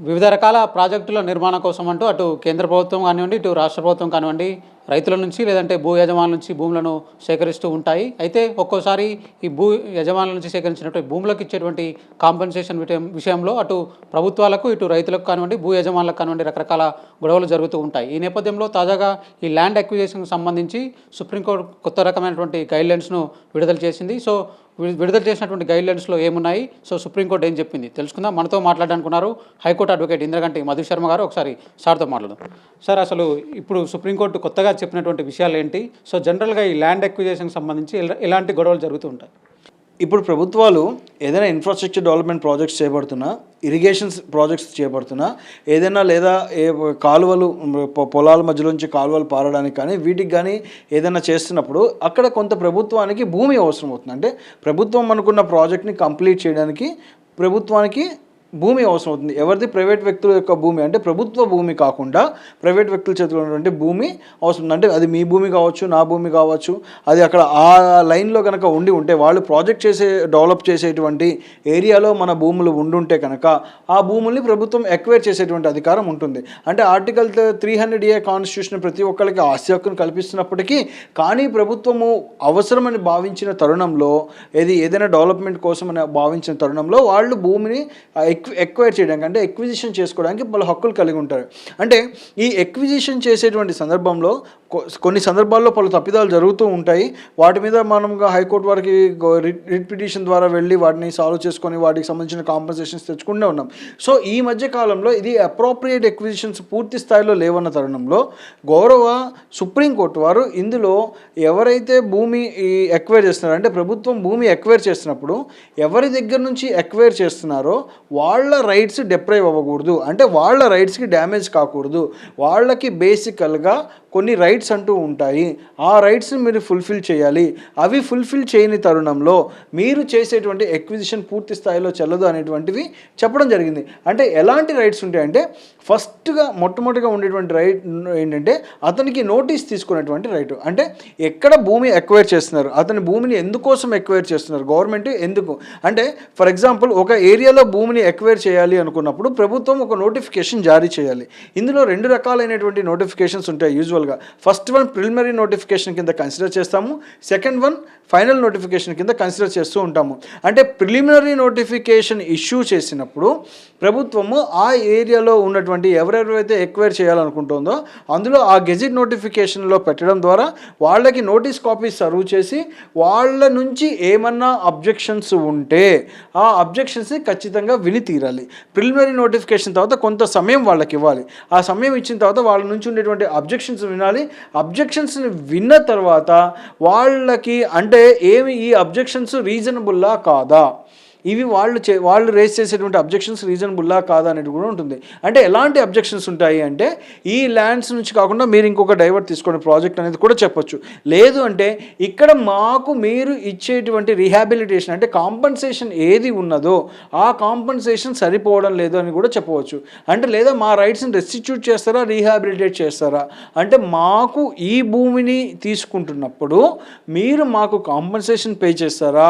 వివిధ రకాల ప్రాజెక్టుల నిర్మాణం కోసం అంటూ అటు కేంద్ర ప్రభుత్వం కానివ్వండి ఇటు రాష్ట్ర ప్రభుత్వం కానివ్వండి రైతుల నుంచి లేదంటే భూ యజమానుల నుంచి భూములను సేకరిస్తూ ఉంటాయి. అయితే ఒక్కోసారి ఈ భూ యజమానుల నుంచి సేకరించినటువంటి భూములకు ఇచ్చేటువంటి కాంపెన్సేషన్ విషయం- విషయంలో అటు ప్రభుత్వాలకు ఇటు రైతులకు కానివ్వండి భూ యజమానులకు కానివ్వండి రకరకాల గొడవలు జరుగుతూ ఉంటాయి. ఈ నేపథ్యంలో తాజాగా ఈ ల్యాండ్ అక్విజేషన్కి సంబంధించి సుప్రీంకోర్టు కొత్త రకమైనటువంటి గైడ్లైన్స్ను విడుదల చేసింది. సో విడుదల చేసినటువంటి గైడ్లైన్స్లో ఏమున్నాయి? సో సుప్రీంకోర్టు ఏం చెప్పింది? తెలుసుకుందాం. మనతో మాట్లాడడానికి high court advocate Indraganti Madhu Sharma garu. ఒకసారి సార్తో మాట్లాడదాం. సార్ అసలు ఇప్పుడు సుప్రీంకోర్టు కొత్తగా చెప్పినటువంటి విషయాలు ఏంటి సో జనరల్గా ఈ ల్యాండ్ ఎక్విజేషన్కి సంబంధించి ఇలాంటి ఎలాంటి గొడవలు జరుగుతూ ఉంటాయి? ఇప్పుడు ప్రభుత్వాలు ఏదైనా ఇన్ఫ్రాస్ట్రక్చర్ డెవలప్మెంట్ ప్రాజెక్ట్స్ చేపడుతున్నా ఇరిగేషన్స్ ప్రాజెక్ట్స్ చేపడుతున్నా ఏదైనా లేదా ఏ కాలువలు పొలాల మధ్యలోంచి కాలువలు పారడానికి కానీ వీటికి కానీ ఏదైనా చేస్తున్నప్పుడు అక్కడ కొంత ప్రభుత్వానికి భూమి అవసరం అవుతుంది. అంటే ప్రభుత్వం అనుకున్న ప్రాజెక్ట్ని కంప్లీట్ చేయడానికి ప్రభుత్వానికి భూమి అవసరం అవుతుంది. ఎవరిది? ప్రైవేట్ వ్యక్తుల యొక్క భూమి. అంటే ప్రభుత్వ భూమి కాకుండా ప్రైవేట్ వ్యక్తుల చేతిలో ఉన్నటువంటి భూమి అవసరం అంటే అది మీ భూమి కావచ్చు నా భూమి కావచ్చు అది అక్కడ ఆ లైన్లో కనుక ఉండి ఉంటే వాళ్ళు ప్రాజెక్ట్ చేసే డెవలప్ చేసేటువంటి ఏరియాలో మన భూములు ఉండుంటే కనుక ఆ భూముల్ని ప్రభుత్వం ఎక్వైర్ చేసేటువంటి అధికారం ఉంటుంది. అంటే article three hundred A constitution ప్రతి ఒక్కరికి ఆస్తి హక్కును కల్పిస్తున్నప్పటికీ కానీ ప్రభుత్వము అవసరమని భావించిన తరుణంలో ఏది ఏదైనా డెవలప్మెంట్ కోసం అని భావించిన తరుణంలో వాళ్ళు భూమిని ఎక్వి ఎక్వైర్ చేయడానికి అంటే ఎక్విజిషన్ చేసుకోవడానికి వాళ్ళ హక్కులు కలిగి ఉంటారు. అంటే ఈ ఎక్విజిషన్ చేసేటువంటి సందర్భంలో కొన్ని సందర్భాల్లో పలు తప్పిదాలు జరుగుతూ ఉంటాయి. వాటి మీద మనముగా హైకోర్టు వారికి రిట్ పిటిషన్ ద్వారా వెళ్ళి వాటిని సాల్వ్ చేసుకొని వాటికి సంబంధించిన కాంపన్సేషన్స్ తెచ్చుకుంటూ ఉన్నాం. సో ఈ మధ్య కాలంలో ఇది అప్రోప్రియేట్ ఎక్విజిషన్స్ పూర్తి స్థాయిలో లేవన్న తరుణంలో గౌరవ సుప్రీంకోర్టు వారు ఇందులో ఎవరైతే భూమి ఈ ఎక్వైర్ చేస్తున్నారో అంటే ప్రభుత్వం భూమి ఎక్వైర్ చేస్తున్నప్పుడు ఎవరి దగ్గర నుంచి ఎక్వైర్ చేస్తున్నారో వా వాళ్ళ రైట్స్ డిప్రైవ్ అవ్వకూడదు. అంటే వాళ్ళ రైట్స్కి డ్యామేజ్ కాకూడదు. వాళ్ళకి బేసికల్గా కొన్ని రైట్స్ అంటూ ఉంటాయి. ఆ రైట్స్ మీరు ఫుల్ఫిల్ చేయాలి. అవి ఫుల్ఫిల్ చేయని తరుణంలో మీరు చేసేటువంటి ఎక్విజిషన్ పూర్తి స్థాయిలో చెల్లదు అనేటువంటివి చెప్పడం జరిగింది. అంటే ఎలాంటి రైట్స్ ఉంటాయంటే ఫస్ట్గా మొట్టమొదటిగా ఉండేటువంటి రైట్ ఏంటంటే అతనికి నోటీస్ తీసుకునేటువంటి రైట్ అంటే ఎక్కడ భూమి ఎక్వైర్ చేస్తున్నారు? అతని భూమిని ఎందుకోసం ఎక్వైర్ చేస్తున్నారు? గవర్నమెంట్ ఎందుకు? అంటే ఫర్ ఎగ్జాంపుల్ ఒక ఏరియాలో భూమిని ఎక్వైర్ చేయాలి అనుకున్నప్పుడు ప్రభుత్వం ఒక నోటిఫికేషన్ జారీ చేయాలి. ఇందులో రెండు రకాలైనటువంటి నోటిఫికేషన్స్ ఉంటాయి యూజువల్గా ఫస్ట్ వన్ ప్రిలిమినరీ నోటిఫికేషన్ కింద కన్సిడర్ చేస్తాము. సెకండ్ వన్ ఫైనల్ నోటిఫికేషన్ కింద కన్సిడర్ చేస్తూ ఉంటాము. అంటే ప్రిలిమినరీ నోటిఫికేషన్ ఇష్యూ చేసినప్పుడు ప్రభుత్వము ఆ ఏరియాలో ఉన్నటువంటి ఎవరెవరైతే ఎక్వైర్ చేయాలనుకుంటుందో అందులో ఆ గెజిట్ నోటిఫికేషన్లో పెట్టడం ద్వారా వాళ్ళకి నోటీస్ కాపీ సర్వ్ చేసి వాళ్ళ నుంచి ఏమన్నా అబ్జెక్షన్స్ ఉంటే ఆ అబ్జెక్షన్స్ని ఖచ్చితంగా విని తీరాలి. ప్రిలిమినరీ నోటిఫికేషన్ తర్వాత కొంత సమయం వాళ్ళకి ఇవ్వాలి. ఆ సమయం ఇచ్చిన తర్వాత వాళ్ళ నుంచి ఉండేటువంటి అబ్జెక్షన్స్ వినాలి. అబ్జెక్షన్స్ని విన్న తర్వాత వాళ్ళకి అంటే ఏమి ఈ అబ్జెక్షన్స్ రీజనబుల్లా కాదా? ఇవి వాళ్ళు చే వాళ్ళు రేస్ చేసేటువంటి అబ్జెక్షన్స్ రీజనబుల్లా కాదా అనేది కూడా ఉంటుంది. అంటే ఎలాంటి అబ్జెక్షన్స్ ఉంటాయి అంటే ఈ ల్యాండ్స్ నుంచి కాకుండా మీరు ఇంకొక డైవర్ట్ తీసుకోండి ప్రాజెక్ట్ అనేది కూడా చెప్పొచ్చు. లేదు అంటే ఇక్కడ మాకు మీరు ఇచ్చేటువంటి రీహాబిలిటేషన్ అంటే కాంపన్సేషన్ ఏది ఉన్నదో ఆ కాంపన్సేషన్ సరిపోవడం లేదు అని కూడా చెప్పవచ్చు. అంటే లేదా మా రైట్స్ని రెస్టిట్యూట్ చేస్తారా రీహాబిలిటేట్ చేస్తారా? అంటే మాకు ఈ భూమిని తీసుకుంటున్నప్పుడు మీరు మాకు కాంపన్సేషన్ పే చేస్తారా?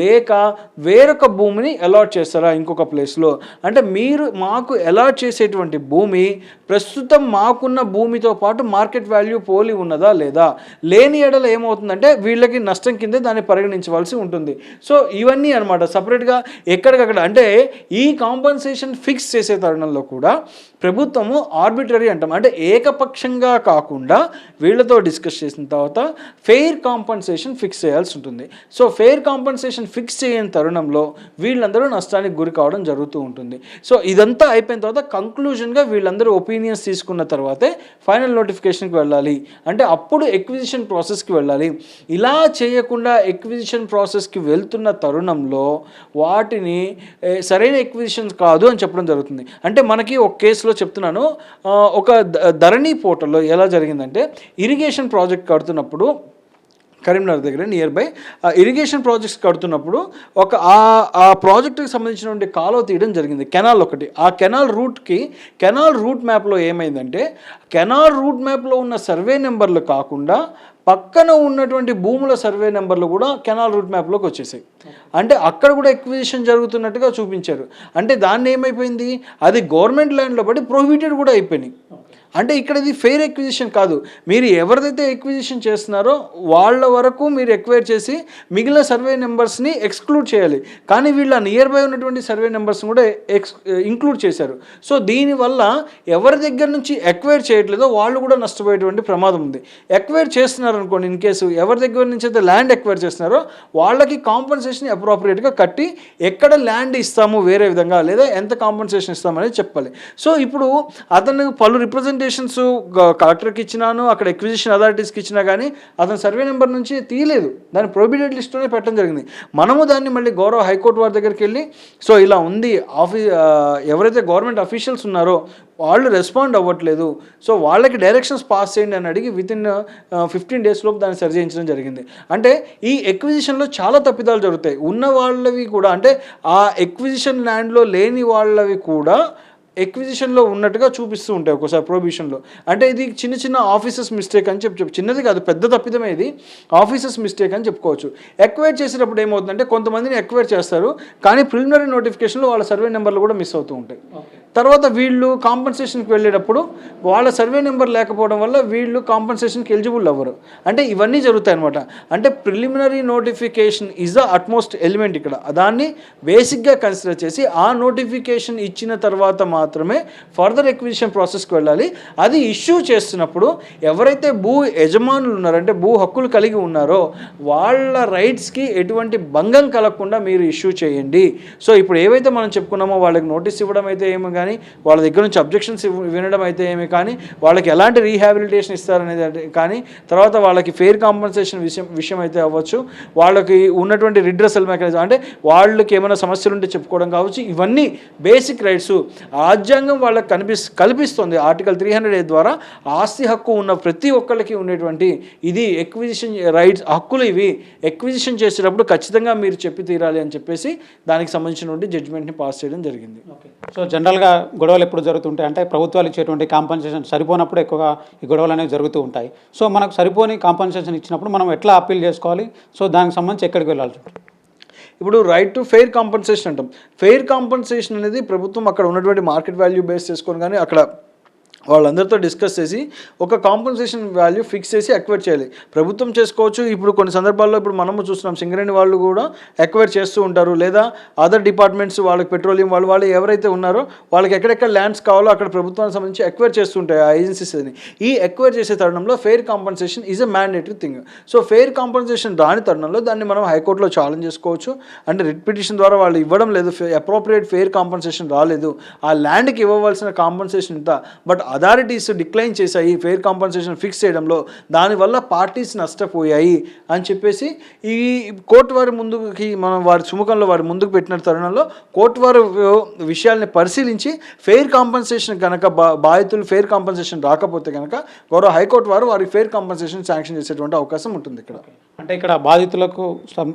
లేక వేరొక భూమిని అలాట్ చేస్తారా ఇంకొక ప్లేస్లో? అంటే మీరు మాకు అలాట్ చేసేటువంటి భూమి ప్రస్తుతం మాకున్న భూమితో పాటు మార్కెట్ వాల్యూ పోలి ఉన్నదా లేదా? లేని ఎడల ఏమవుతుందంటే వీళ్ళకి నష్టం కిందే దాన్ని పరిగణించవలసి ఉంటుంది. సో ఇవన్నీ అనమాట సపరేట్గా ఎక్కడికక్కడ అంటే ఈ కాంపన్సేషన్ ఫిక్స్ చేసే తరుణంలో కూడా ప్రభుత్వము ఆర్బిటరీ అంటాం. అంటే ఏకపక్షంగా కాకుండా వీళ్ళతో డిస్కస్ చేసిన తర్వాత ఫెయిర్ కాంపన్సేషన్ ఫిక్స్ చేయాల్సి ఉంటుంది. సో ఫెయిర్ కాంపన్సేషన్ ఫిక్స్ చేయని తరుణంలో వీళ్ళందరూ నష్టానికి గురి కావడం జరుగుతూ ఉంటుంది. సో ఇదంతా అయిపోయిన తర్వాత కంక్లూజన్గా వీళ్ళందరూ ఒపీనియన్స్ తీసుకున్న తర్వాతే ఫైనల్ నోటిఫికేషన్కి వెళ్ళాలి. అంటే అప్పుడు ఎక్విజిషన్ ప్రాసెస్కి వెళ్ళాలి. ఇలా చేయకుండా ఎక్విజిషన్ ప్రాసెస్కి వెళ్తున్న తరుణంలో వాటిని సరైన ఎక్విజిషన్ కాదు అని చెప్పడం జరుగుతుంది. అంటే మనకి ఒక కేసులో చెప్తున్నాను ఒక ద- ధరణి పోర్టల్లో ఎలా జరిగిందంటే ఇరిగేషన్ ప్రాజెక్ట్ కడుతున్నప్పుడు కరీంనగర్ దగ్గర నియర్ బై ఇరిగేషన్ ప్రాజెక్ట్స్ కడుతున్నప్పుడు ఒక ఆ ఆ ప్రాజెక్టుకి సంబంధించినటువంటి కాలువ తీయడం జరిగింది. కెనాల్ ఒకటి. ఆ కెనాల్ రూట్కి కెనాల్ రూట్ మ్యాప్లో ఏమైందంటే కెనాల్ రూట్ మ్యాప్లో ఉన్న సర్వే నెంబర్లు కాకుండా పక్కన ఉన్నటువంటి భూముల సర్వే నెంబర్లు కూడా కెనాల్ రూట్ మ్యాప్లోకి వచ్చేసాయి. అంటే అక్కడ కూడా ఎక్విజిషన్ జరుగుతున్నట్టుగా చూపించారు. అంటే దాన్ని ఏమైపోయింది? అది గవర్నమెంట్ ల్యాండ్లో పడి ప్రొహిబిటెడ్ కూడా అయిపోయినాయి. అంటే ఇక్కడ ఇది ఫెయిర్ ఎక్విజిషన్ కాదు. మీరు ఎవరిదైతే ఎక్విజిషన్ చేస్తున్నారో వాళ్ళ వరకు మీరు ఎక్వైర్ చేసి మిగిలిన సర్వే నెంబర్స్ని ఎక్స్క్లూడ్ చేయాలి. కానీ వీళ్ళ నియర్ బై ఉన్నటువంటి సర్వే నెంబర్స్ని కూడా ఎక్స్ ఇంక్లూడ్ చేశారు. సో దీనివల్ల ఎవరి దగ్గర నుంచి ఎక్వైర్ చేయట్లేదో వాళ్ళు కూడా నష్టపోయేటువంటి ప్రమాదం ఉంది. ఎక్వైర్ చేస్తున్నారు అనుకోండి ఇన్ కేసు ఎవరి దగ్గర నుంచి అయితే ల్యాండ్ ఎక్వైర్ చేస్తున్నారో వాళ్ళకి కాంపన్సేషన్ అప్రోప్రియేట్గా కట్టి ఎక్కడ ల్యాండ్ ఇస్తాము వేరే విధంగా లేదా ఎంత కాంపన్సేషన్ ఇస్తామనేది చెప్పాలి. సో ఇప్పుడు అతను పలు రికమెండేషన్స్ కలెక్టర్కి ఇచ్చినాను అక్కడ ఎక్విజిషన్ అథారిటీస్కి ఇచ్చినా కానీ అతను సర్వే నెంబర్ నుంచి తీయలేదు. దాన్ని ప్రొబిడెడ్ లిస్ట్లోనే పెట్టడం జరిగింది. మనము దాన్ని మళ్ళీ గౌరవ హైకోర్టు వారి దగ్గరికి వెళ్ళి సో ఇలా ఉంది. ఆఫీ ఎవరైతే గవర్నమెంట్ అఫీషియల్స్ ఉన్నారో వాళ్ళు రెస్పాండ్ అవ్వట్లేదు. సో వాళ్ళకి డైరెక్షన్స్ పాస్ చేయండి అని అడిగి విత్ ఇన్ ఫిఫ్టీన్ డేస్ లోపు దాన్ని సరి చేయించడం జరిగింది. అంటే ఈ ఎక్విజిషన్లో చాలా తప్పిదాలు జరుగుతాయి. ఉన్న వాళ్ళవి కూడా అంటే ఆ ఎక్విజిషన్ ల్యాండ్లో లేని వాళ్ళవి కూడా ఎక్విజిషన్లో ఉన్నట్టుగా చూపిస్తూ ఉంటాయి ఒక్కోసారి ప్రొబిషన్లో. అంటే ఇది చిన్న చిన్న ఆఫీసెస్ మిస్టేక్ అని చెప్పి చిన్నది కాదు పెద్ద తప్పిదమే ఇది. ఆఫీసెస్ మిస్టేక్ అని చెప్పుకోవచ్చు. ఎక్వైర్ చేసేటప్పుడు ఏమవుతుందంటే కొంతమందిని ఎక్వైర్ చేస్తారు కానీ ప్రిలిమినరీ నోటిఫికేషన్లో వాళ్ళ సర్వే నెంబర్లు కూడా మిస్ అవుతూ ఉంటాయి. తర్వాత వీళ్ళు కాంపన్సేషన్కి వెళ్ళేటప్పుడు వాళ్ళ సర్వే నెంబర్ లేకపోవడం వల్ల వీళ్ళు కాంపన్సేషన్కి ఎలిజిబుల్ అవ్వరు. అంటే ఇవన్నీ జరుగుతాయి అనమాట అంటే preliminary notification is the utmost element ఇక్కడ. దాన్ని బేసిక్గా కన్సిడర్ చేసి ఆ నోటిఫికేషన్ ఇచ్చిన తర్వాత మాత్రమే ఫర్దర్ ఎక్విజిషన్ ప్రాసెస్కి వెళ్ళాలి. అది ఇష్యూ చేస్తున్నప్పుడు ఎవరైతే భూ యజమానులు ఉన్నారో అంటే భూ హక్కులు కలిగి ఉన్నారో వాళ్ళ రైట్స్కి ఎటువంటి భంగం కలగకుండా మీరు ఇష్యూ చేయండి. సో ఇప్పుడు ఏవైతే మనం చెప్పుకున్నామో వాళ్ళకి నోటీస్ ఇవ్వడం అయితే ఏమో కానీ వాళ్ళ దగ్గర నుంచి అబ్జెక్షన్స్ వినడం అయితే ఏమి కానీ వాళ్ళకి ఎలాంటి రీహాబిలిటేషన్ ఇస్తారనేది కానీ తర్వాత వాళ్ళకి ఫెయిర్ కాంపన్సేషన్ విషయం విషయం అయితే అవ్వచ్చు. వాళ్ళకి ఉన్నటువంటి రిడ్రసల్ మెకానిజం అంటే వాళ్ళకి ఏమైనా సమస్యలు ఉంటే చెప్పుకోవడం కావచ్చు. ఇవన్నీ బేసిక్ రైట్స్ రాజ్యాంగం వాళ్ళకి కనిపిస్ కల్పిస్తుంది. ఆర్టికల్ త్రీ హండ్రెడ్ ఏ ద్వారా ఆస్తి హక్కు ఉన్న ప్రతి ఒక్కళ్ళకి ఉండేటువంటి ఇది ఎక్విజిషన్ రైట్స్ హక్కులు ఇవి. ఎక్విజిషన్ చేసేటప్పుడు ఖచ్చితంగా మీరు చెప్పి తీరాలి అని చెప్పేసి దానికి సంబంధించినటువంటి జడ్జిమెంట్ని పాస్ చేయడం జరిగింది. సో జనరల్గా గొడవలు ఎప్పుడు జరుగుతుంటాయి? అంటే ప్రభుత్వాలు ఇచ్చేటువంటి కాంపన్సేషన్ సరిపోనప్పుడు ఎక్కువగా ఈ గొడవలు అనేవి జరుగుతూ ఉంటాయి. సో మనకు సరిపోని కాంపన్సేషన్ ఇచ్చినప్పుడు మనం ఎట్లా అప్పీల్ చేసుకోవాలి? సో దానికి సంబంధించి ఎక్కడికి వెళ్ళాల్సి ఉంటుంది ఇప్పుడు రైట్ టు ఫెయిర్ కాంపన్సేషన్ అంటాం. ఫెయిర్ కాంపన్సేషన్ అనేది ప్రభుత్వం అక్కడ ఉన్నటువంటి మార్కెట్ వాల్యూ బేస్ చేసుకొని కానీ అక్కడ వాళ్ళందరితో డిస్కస్ చేసి ఒక కాంపన్సేషన్ వాల్యూ ఫిక్స్ చేసి ఎక్వైర్ చేయాలి. ప్రభుత్వం చేసుకోవచ్చు. ఇప్పుడు కొన్ని సందర్భాల్లో ఇప్పుడు మనము చూస్తున్నాం సింగరేణి వాళ్ళు కూడా ఎక్వైర్ చేస్తూ ఉంటారు. లేదా అదర్ డిపార్ట్మెంట్స్ వాళ్ళకి పెట్రోలియం వాళ్ళు వాళ్ళు ఎవరైతే ఉన్నారో వాళ్ళకి ఎక్కడెక్కడ ల్యాండ్స్ కావాలో అక్కడ ప్రభుత్వానికి సంబంధించి ఎక్వైర్ చేస్తుంటాయి ఆ ఏజెన్సీస్ అని. ఈ ఎక్వైర్ చేసే తరుణంలో fair compensation is a mandatory thing so fair compensation రాని తరుణంలో దాన్ని మనం హైకోర్టులో ఛాలెంజ్ చేసుకోవచ్చు. అంటే రిట్ పిటిషన్ ద్వారా వాళ్ళు ఇవ్వడం లేదు. అప్రోప్రియేట్ ఫెయిర్ కాంపన్సేషన్ రాలేదు. ఆ ల్యాండ్కి ఇవ్వవలసిన కాంపన్సేషన్ ఇంత. బట్ అథారిటీస్ డిక్లైన్ చేశాయి ఫెయిర్ కాంపన్సేషన్ ఫిక్స్ చేయడంలో దానివల్ల పార్టీస్ నష్టపోయాయి అని చెప్పేసి ఈ కోర్టు వారి ముందుకి మనం వారి సుముఖంలో వారి ముందుకు పెట్టిన తరుణంలో కోర్టు వారు విషయాల్ని పరిశీలించి ఫెయిర్ కాంపన్సేషన్ కనుక బా బాధితులు ఫెయిర్ కాంపన్సేషన్ రాకపోతే కనుక గౌరవ హైకోర్టు వారు వారికి ఫెయిర్ కాంపన్సేషన్ శాంక్షన్ చేసేటువంటి అవకాశం ఉంటుంది ఇక్కడ. అంటే ఇక్కడ బాధితులకు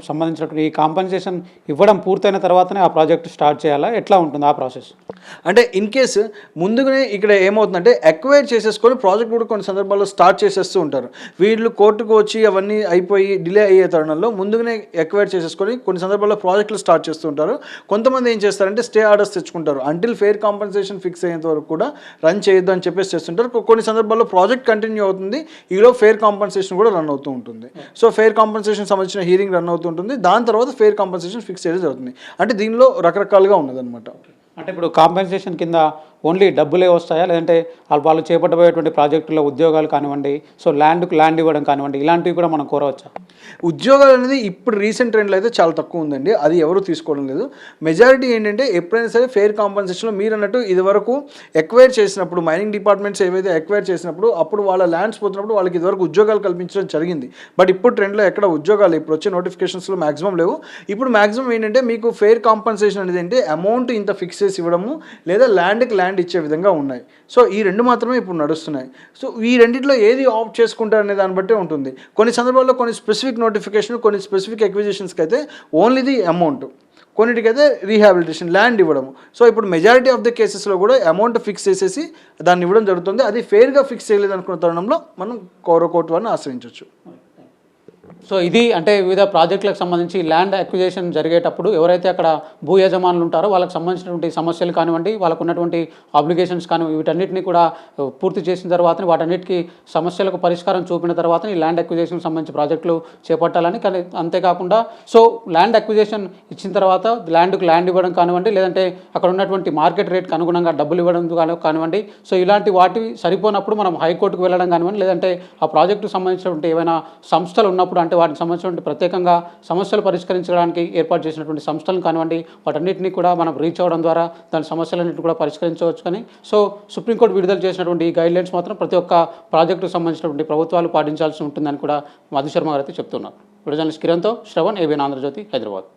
సంబంధించినటువంటి ఈ కాంపన్సేషన్ ఇవ్వడం పూర్తయిన తర్వాతనే ఆ ప్రాజెక్ట్ స్టార్ట్ చేయాలా? ఎట్లా ఉంటుంది ఆ ప్రాసెస్? అంటే ఇన్ కేసు ముందుగానే ఇక్కడ ఏమవుతుందంటే అంటే ఎక్వైర్ చేసేసుకొని ప్రాజెక్ట్ కూడా కొన్ని సందర్భాల్లో స్టార్ట్ చేసేస్తూ ఉంటారు. వీళ్ళు కోర్టుకు వచ్చి అవన్నీ అయిపోయి డిలే అయ్యే తరుణంలో ముందుగానే ఎక్వైర్ చేసేసుకొని కొన్ని సందర్భాల్లో ప్రాజెక్టులు స్టార్ట్ చేస్తూ ఉంటారు. కొంతమంది ఏం చేస్తారంటే స్టే ఆర్డర్స్ తెచ్చుకుంటారు. అంటిల్ ఫెయిర్ కాంపన్సేషన్ ఫిక్స్ అయ్యేంత వరకు కూడా రన్ చేయొద్దు అని చెప్పేసి చేస్తుంటారు. కొన్ని సందర్భాల్లో ప్రాజెక్ట్ కంటిన్యూ అవుతుంది. ఈలో ఫెయిర్ కాంపెన్సేషన్ కూడా రన్ అవుతూ ఉంటుంది. సో ఫెయిర్ కాంపెన్సేషన్ సంబంధించిన హీరింగ్ రన్ అవుతూ ఉంటుంది. దాని తర్వాత ఫెయిర్ కాంపన్సేషన్ ఫిక్స్ చేయడం జరుగుతుంది. అంటే దీనిలో రకరకాలుగా ఉన్నదన్నమాట. అంటే ఇప్పుడు కాంపెన్సేషన్ కింద ఓన్లీ డబ్బులే వస్తాయా? లేదంటే వాళ్ళు వాళ్ళు చేపట్టబోయేటువంటి ప్రాజెక్టులో ఉద్యోగాలు కానివ్వండి సో ల్యాండ్కు ల్యాండ్ ఇవ్వడం కానివ్వండి ఇలాంటివి కూడా మనం కోరవచ్చా? ఉద్యోగాలు అనేది ఇప్పుడు రీసెంట్ ట్రెండ్లో అయితే చాలా తక్కువ ఉందండి. అది ఎవరు తీసుకోవడం లేదు. మెజారిటీ ఏంటంటే ఎప్పుడైనా సరే ఫెయిర్ కాంపన్సేషన్లో మీరు అన్నట్టు ఇదివరకు ఎక్వైర్ చేసినప్పుడు మైనింగ్ డిపార్ట్మెంట్స్ ఏవైతే ఎక్వైర్ చేసినప్పుడు అప్పుడు వాళ్ళ ల్యాండ్స్ పోతున్నప్పుడు వాళ్ళకి ఇదివరకు ఉద్యోగాలు కల్పించడం జరిగింది. బట్ ఇప్పుడు ట్రెండ్లో ఎక్కడ ఉద్యోగాలు ఇప్పుడు వచ్చే నోటిఫికేషన్స్లో మాక్సిమం లేవు. ఇప్పుడు మాక్సిమం ఏంటంటే మీకు ఫెయిర్ కాంపన్సేషన్ అనేది ఏంటి అమౌంట్ ఇంత ఫిక్స్ చేసి ఇవ్వడము లేదా ల్యాండ్కి ల్యాండ్ ల్యాండ్ ఇచ్చే విధంగా ఉన్నాయి. సో ఈ రెండు మాత్రమే ఇప్పుడు నడుస్తున్నాయి. సో ఈ రెండింటిలో ఏది ఆప్ట్ చేసుకుంటారు అనే దాన్ని బట్టే ఉంటుంది. కొన్ని సందర్భాల్లో కొన్ని స్పెసిఫిక్ నోటిఫికేషన్ కొన్ని స్పెసిఫిక్ ఎక్విజిషన్స్కి అయితే ఓన్లీ ది అమౌంట్ కొన్నిటికైతే రీహాబిలిటేషన్ ల్యాండ్ ఇవ్వడము. సో ఇప్పుడు మెజారిటీ ఆఫ్ ద కేసెస్లో కూడా అమౌంట్ ఫిక్స్ చేసేసి దాన్ని ఇవ్వడం జరుగుతుంది. అది ఫెయిర్గా ఫిక్స్ చేయలేదు అనుకున్న తరుణంలో మనం కౌరవ కోర్టు వారిని ఆశ్రయించవచ్చు సో ఇది అంటే వివిధ ప్రాజెక్టులకు సంబంధించి ల్యాండ్ అక్విజేషన్ జరిగేటప్పుడు ఎవరైతే అక్కడ భూ యజమానులు ఉంటారో వాళ్ళకి సంబంధించినటువంటి సమస్యలు కానివ్వండి వాళ్ళకు ఉన్నటువంటి ఆబ్లిగేషన్స్ కానీ వీటన్నిటిని కూడా పూర్తి చేసిన తర్వాత వాటన్నిటికీ సమస్యలకు పరిష్కారం చూపిన తర్వాత ఈ ల్యాండ్ అక్విజేషన్ సంబంధించి ప్రాజెక్టులు చేపట్టాలని కానీ అంతేకాకుండా సో ల్యాండ్ అక్విజేషన్ ఇచ్చిన తర్వాత ల్యాండ్కు ల్యాండ్ ఇవ్వడం కానివ్వండి లేదంటే అక్కడ ఉన్నటువంటి మార్కెట్ రేట్కి అనుగుణంగా డబ్బులు ఇవ్వడం కానివ్వండి సో ఇలాంటి వాటివి సరిపోనప్పుడు మనం హైకోర్టుకు వెళ్ళడం కానివ్వండి లేదంటే ఆ ప్రాజెక్టుకు సంబంధించినటువంటి ఏవైనా సంస్థలు ఉన్నప్పుడు అంటే వాటికి సంబంధించినటువంటి ప్రత్యేకంగా సమస్యలు పరిష్కరించడానికి ఏర్పాటు చేసినటువంటి సంస్థలను కానివ్వండి వాటన్నిటిని కూడా మనం రీచ్ అవ్వడం ద్వారా దాని సమస్యలన్నింటినీ కూడా పరిష్కరించవచ్చు కానీ సో సుప్రీంకోర్టు విడుదల చేసినటువంటి ఈ గైడ్లైన్స్ మాత్రం ప్రతి ఒక్క ప్రాజెక్టుకు సంబంధించినటువంటి ప్రభుత్వాలు పాటించాల్సి ఉంటుందని కూడా మధు శర్మ గారు అయితే చెప్తున్నారు. విడుదల కిరణ్తో శ్రవణ్ ఏబీ ఆంధ్రజ్యోతి హైదరాబాద్.